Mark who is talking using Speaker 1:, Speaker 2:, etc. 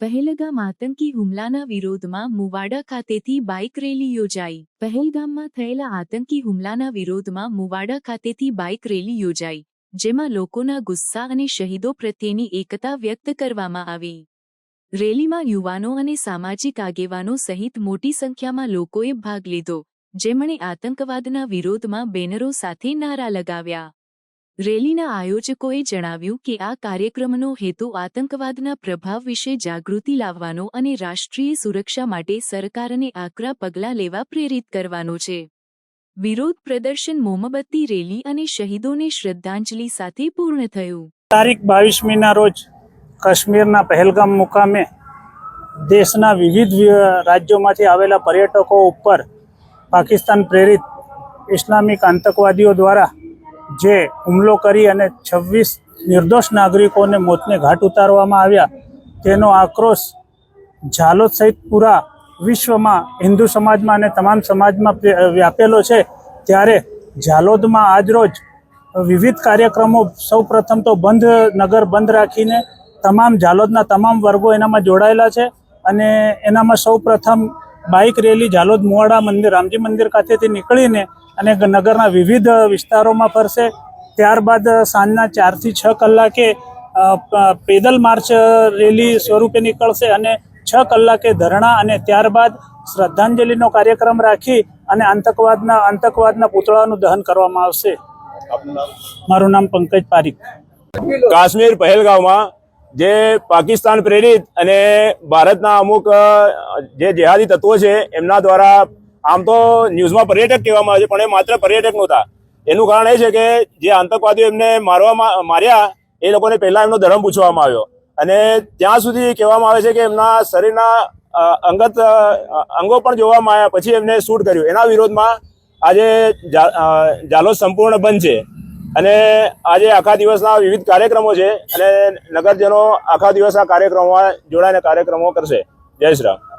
Speaker 1: પહેલગામ આતંકી હુમલાના વિરોધમાં મુવાડા ખાતેથી બાઇક રેલી યોજાઈ. પહેલગામમાં થયેલા આતંકી હુમલાના વિરોધમાં મુવાડા ખાતેથી બાઇક રેલી યોજાઈ, જેમાં લોકોના ગુસ્સા અને શહીદો પ્રત્યેની એકતા વ્યક્ત કરવામાં આવી. રેલીમાં યુવાનો અને સામાજિક આગેવાનો સહિત મોટી સંખ્યામાં લોકોએ ભાગ લીધો, જેમણે આતંકવાદના વિરોધમાં બેનરો સાથે નારા લગાવ્યા. રેલીના આયોજકોએ જણાવ્યું કે આ કાર્યક્રમનો હેતુ આતંકવાદના પ્રભાવ વિશે જાગૃતિ લાવવાનો અને રાષ્ટ્રીય સુરક્ષા માટે સરકારને આકરા પગલાં લેવા પ્રેરિત કરવાનો છે. વિરોધ પ્રદર્શન મોમબત્તી રેલી અને શહીદોને શ્રદ્ધાંજલિ સાથે પૂર્ણ થયું.
Speaker 2: તારીખ બાવીસમીના રોજ કાશ્મીરના પહેલગામ મુકામે દેશના વિવિધ રાજ્યોમાંથી આવેલા પર્યટકો ઉપર પાકિસ્તાન પ્રેરિત ઇસ્લામિક આતંકવાદીઓ દ્વારા જે હુમલો કરી અને છવ્વીસ નિર્દોષ નાગરિકોને મોતને ઘાટ ઉતારવામાં આવ્યા, તેનો આક્રોશ ઝાલોદ સહિત પૂરા વિશ્વમાં, હિન્દુ સમાજમાં અને તમામ સમાજમાં વ્યાપેલો છે. ત્યારે ઝાલોદમાં આજરોજ વિવિધ કાર્યક્રમો સૌ પ્રથમ તો બંધ, નગર બંધ રાખીને તમામ ઝાલોદના તમામ વર્ગો એનામાં જોડાયેલા છે અને એનામાં સૌ પ્રથમ બાઇક રેલી ઝાલોદ મુવાડા મંદિર રામજી મંદિર ખાતેથી નીકળીને અને નગરના વિવિધ વિસ્તારોમાં ફરશે. ત્યારબાદ સાંજના ચારથી છ કલાકે પેદલ માર્ચ રેલી સ્વરૂપે નીકળશે અને છ કલાકે ધરણા અને ત્યારબાદ શ્રદ્ધાંજલિનો કાર્યક્રમ રાખી અને આતંકવાદના આતંકવાદના પૂતળાનું દહન કરવામાં આવશે. મારું નામ પંકજ પારીખ.
Speaker 3: કાશ્મીર પહેલગામમાં જે પાકિસ્તાન પ્રેરિત અને ભારતના અમુક જે જેહાદી તત્વો છે, એમના દ્વારા આમ તો ન્યૂઝમાં પર્યટક કહેવામાં આવે છે, પણ એ માત્ર પર્યટક નહોતા. એનું કારણ એ છે કે જે આતંકવાદીઓ એમને મારવામાં, માર્યા, એ લોકોને પહેલાં એમનો ધર્મ પૂછવામાં આવ્યો. અને ત્યાં સુધી કહેવામાં આવે છે કે એમના શરીરના અંગત અંગો પણ જોવામાં આવ્યા પછી એમને શૂટ કર્યું. એના વિરોધમાં આજે જાલોદ સંપૂર્ણ બંધ છે. અને આજે આખા દિવસના વિવિધ કાર્યક્રમો છે અને નગરજનો આખા દિવસના કાર્યક્રમોમાં જોડાઈને કાર્યક્રમો કરશે. જય શ્રી રામ.